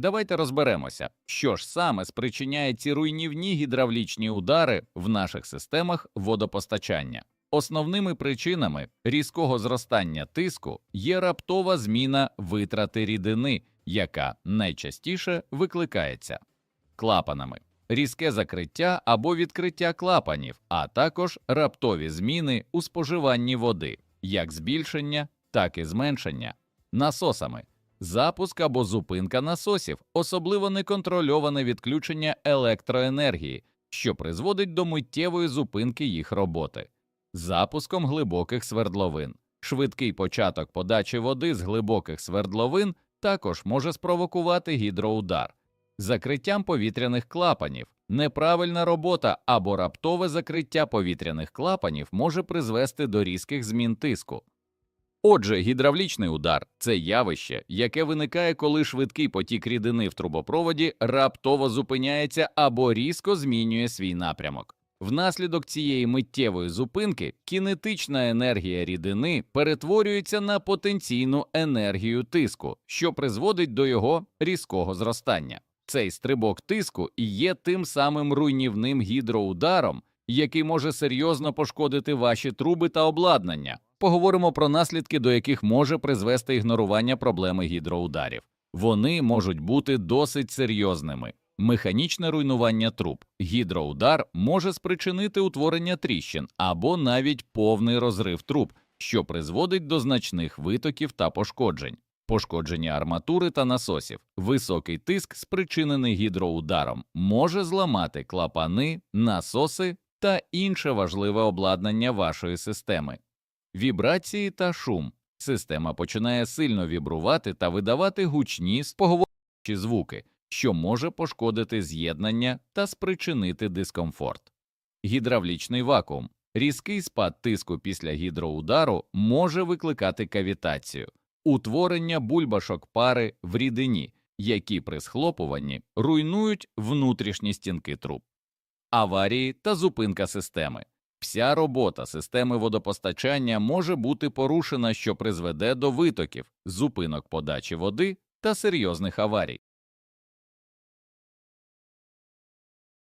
Давайте розберемося, що ж саме спричиняє ці руйнівні гідравлічні удари в наших системах водопостачання. Основними причинами різкого зростання тиску є раптова зміна витрати рідини, яка найчастіше викликається клапанами, різке закриття або відкриття клапанів, а також раптові зміни у споживанні води, як збільшення, так і зменшення, насосами, запуск або зупинка насосів, особливо неконтрольоване відключення електроенергії, що призводить до миттєвої зупинки їх роботи, запуском глибоких свердловин. Швидкий початок подачі води з глибоких свердловин також може спровокувати гідроудар, закриттям повітряних клапанів. Неправильна робота або раптове закриття повітряних клапанів може призвести до різких змін тиску. Отже, гідравлічний удар це явище, яке виникає, коли швидкий потік рідини в трубопроводі раптово зупиняється або різко змінює свій напрямок. Внаслідок цієї миттєвої зупинки кінетична енергія рідини перетворюється на потенційну енергію тиску, що призводить до його різкого зростання. Цей стрибок тиску і є тим самим руйнівним гідроударом, який може серйозно пошкодити ваші труби та обладнання. Поговоримо про наслідки, до яких може призвести ігнорування проблеми гідроударів. Вони можуть бути досить серйозними. Механічне руйнування труб. Гідроудар може спричинити утворення тріщин або навіть повний розрив труб, що призводить до значних витоків та пошкоджень. Пошкодження арматури та насосів. Високий тиск, спричинений гідроударом, може зламати клапани, насоси та інше важливе обладнання вашої системи. Вібрації та шум. Система починає сильно вібрувати та видавати гучні споговорчі звуки, що може пошкодити з'єднання та спричинити дискомфорт. Гідравлічний вакуум. Різкий спад тиску після гідроудару може викликати кавітацію, утворення бульбашок пари в рідині, які при схлопуванні руйнують внутрішні стінки труб. Аварії та зупинка системи. Вся робота системи водопостачання може бути порушена, що призведе до витоків, зупинок подачі води та серйозних аварій.